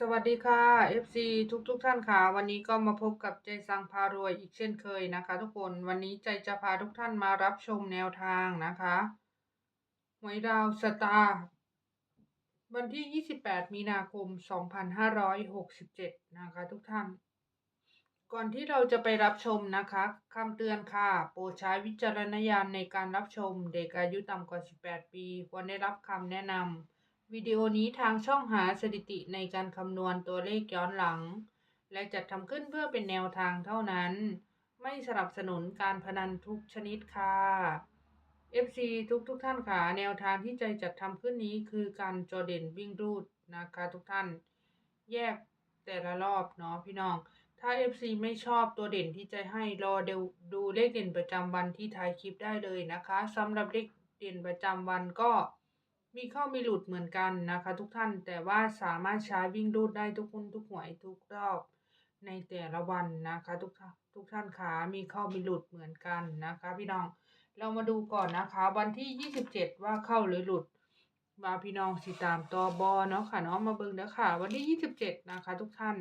สวัสดีค่ะ FC ทุกทุกท่านค่ะ วันนี้ก็มาพบกับใจสังพารวยอีกเช่นเคยนะคะ ทุกคนวันนี้ใจจะพาทุกท่านมารับชมแนวทางนะคะหวยดาวสตาร์วันที่ 28 มีนาคม 2567 นะคะ ทุกท่าน ก่อนที่เราจะไปรับชมนะคะคำเตือนค่ะ โปรดใช้วิจารณญาณในการรับชมเด็กอายุต่ำกว่า 18 ปี ควรได้รับคำแนะนำ วิดีโอนี้ทางช่องหาสถิติในการคำนวณตัวเลขย้อนหลัง และจัดทำขึ้นเพื่อเป็นแนวทางเท่านั้น ไม่สนับสนุนการพนันทุกชนิดค่ะ FC ทุกทุกๆท่านค่ะ แนวทางที่ใจจัดทำขึ้นนี้คือการจอเด่นวิ่งรูดนะคะทุกท่าน แยกแต่ละรอบเนาะพี่น้อง ถ้า FC ไม่ชอบตัวเด่นที่ใจให้รอเดวดูเลขเด่นประจำวันที่ท้ายคลิปได้เลยนะคะสำหรับเลขเด่นประจำวันก็ มีเข้ามีหลุดเหมือนกันนะคะ ทุกท่านแต่ว่าสามารถใช้วิ่งรูดได้ทุกคนทุกหวยทุกรอบในแต่ละวันนะคะ ทุกท่านทุกท่านขามีเข้ามีหลุดเหมือนกันนะคะ พี่น้องเรามาดูก่อนนะคะ วันที่ 27 ว่าเข้าหรือหลุดมาพี่น้องสิตามตัวบอเนาะค่ะเนาะมาเบิ่งเด้อค่ะ วันที่ 27 นะคะ ทุกท่าน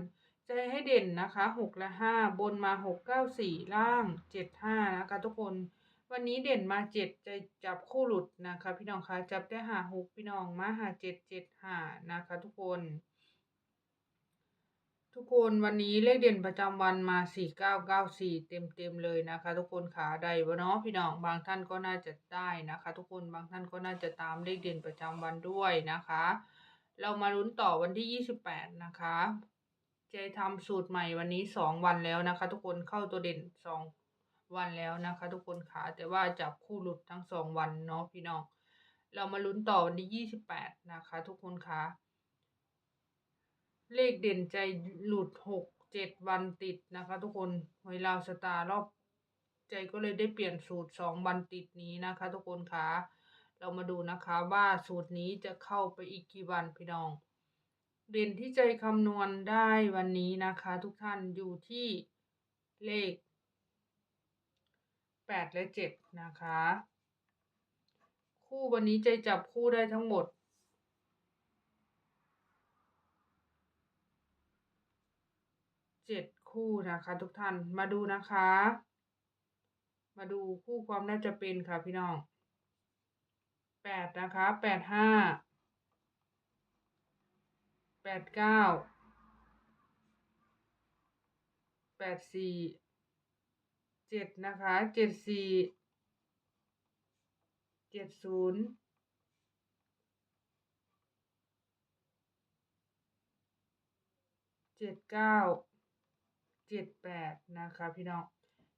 ใจให้เด่นนะคะ 6 และ 5 บนมา 6 9 4 ล่าง 7 5 นะคะ ทุกคน วันนี้เด่นมา7จะจับคู่หลุดนะคะ พี่น้องคะจับได้หา6พี่น้องมาหา7 7 5นะคะ ทุกคน ทุกคนวันนี้เลขเด่นประจำวันมา4994เก้าสี่เต็มเต็มเลยนะคะ ทุกคนขาใดวะเนาะพี่น้องบางท่านก็น่าจะได้นะคะ ทุกคนบางท่านก็น่าจะตามเลขเด่นประจำวันด้วยนะคะ เรามาลุ้นต่อวันที่28นะคะเจทำสูตรใหม่วันนี้2วันแล้วนะคะ ทุกคนเข้าตัวเด่น2 วันแล้วนะคะ ทุกคนขาแต่ว่าจับคู่หลุดทั้ง2วันเนาะพี่น้อง เรามาลุ้นต่อวันที่28นะคะ ทุกคนคะเลขเด่นใจหลุดหกเจ็ดวันติดนะคะ ทุกคนหวยลาวสตาร์รอบใจก็เลยได้เปลี่ยนสูตรสองวันติดนี้นะคะ ทุกคนคะเรามาดูนะคะว่าสูตรนี้จะเข้าไปอีกกี่วันพี่น้อง เด่นที่ใจคำนวณได้วันนี้นะคะ ทุกท่านอยู่ที่เลข แปดและเจ็ดนะคะ คู่วันนี้ใจจับคู่ได้ทั้งหมดเจ็ดคู่นะคะทุกท่านมาดูนะคะ มาดูคู่ความน่าจะเป็นค่ะพี่น้องแปดนะคะแปดห้าแปดเก้าแปดสี่ เจ็ดนะคะเจ็ดสี่เจ็ดศูนย์เจ็ดเก้าเจ็ดแปดนะคะพี่น้อง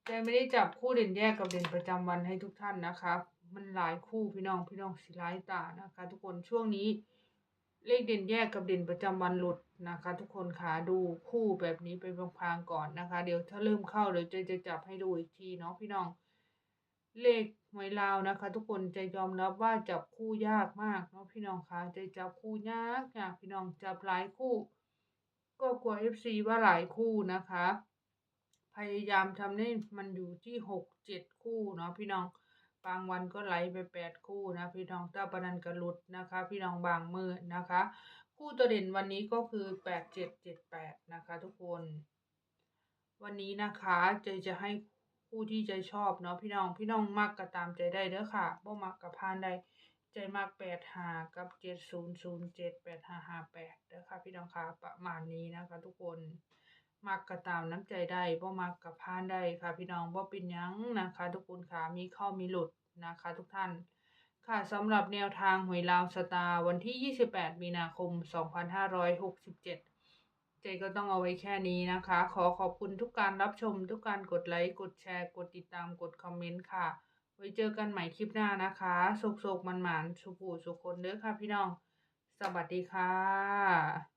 แต่ไม่ได้จับคู่เด่นแยกกับเด่นประจำวันให้ทุกท่านนะคะ มันหลายคู่พี่น้องพี่น้องสิหลายตานะคะ ทุกคนช่วงนี้ เลขเด่นแยกกับเด่นประจำวันหลุดนะคะ ทุกคนขาดูคู่แบบนี้ไปพลางๆก่อนนะคะ เดี๋ยวถ้าเริ่มเข้าเดี๋ยวจะจะจับให้ดูอีกทีเนาะพี่น้อง เลขหวยลาวนะคะ ทุกคนจะยอมรับว่าจับคู่ยากมากเนาะพี่น้องคะจะจับคู่ยากยากพี่น้องจับหลายคู่ ก็กลัว FC ว่าหลายคู่นะคะ พยายามทำให้มันอยู่ที่หกเจ็ดคู่เนาะพี่น้อง บางวันก็ไหลไปแปดคู่นะพี่น้องถ้าปนันกระลุดนะคะ พี่น้องบางมือนะคะ คู่ตัวเด่นวันนี้ก็คือแปดเจ็ดเจ็ดแปดนะคะ ทุกคน วันนี้นะคะใจจะให้คู่ที่ใจชอบเนาะพี่น้องพี่น้องมักก็ตามใจได้เด้อค่ะบ่มักกับพานได้ใจมากแปดหากับเจ็ดศูนย์ศูนย์เจ็ดแปดห้าห้าแปดนะคะพี่น้องคะประมาณนี้นะคะ ทุกคน มักกระตามน้ำใจได้บ่มักกับพานได้ค่ะ พี่น้องบ่เป็นหยังนะคะ ทุกคนค่ะมีเข้ามีหลุดนะคะ ทุกท่าน ค่ะสำหรับแนวทางหวยลาวสตาร์วันที่ 28 มีนาคม 2567เจก็ต้องเอาไว้แค่นี้นะคะ ขอขอบคุณทุกการรับชม ทุกการกดไลค์ กดแชร์ กดติดตาม กดคอมเมนต์ค่ะ ไว้เจอกันใหม่คลิปหน้านะคะสุกๆมันๆสุขูสุขคนเด้อค่ะพี่น้อง สวัสดีค่ะ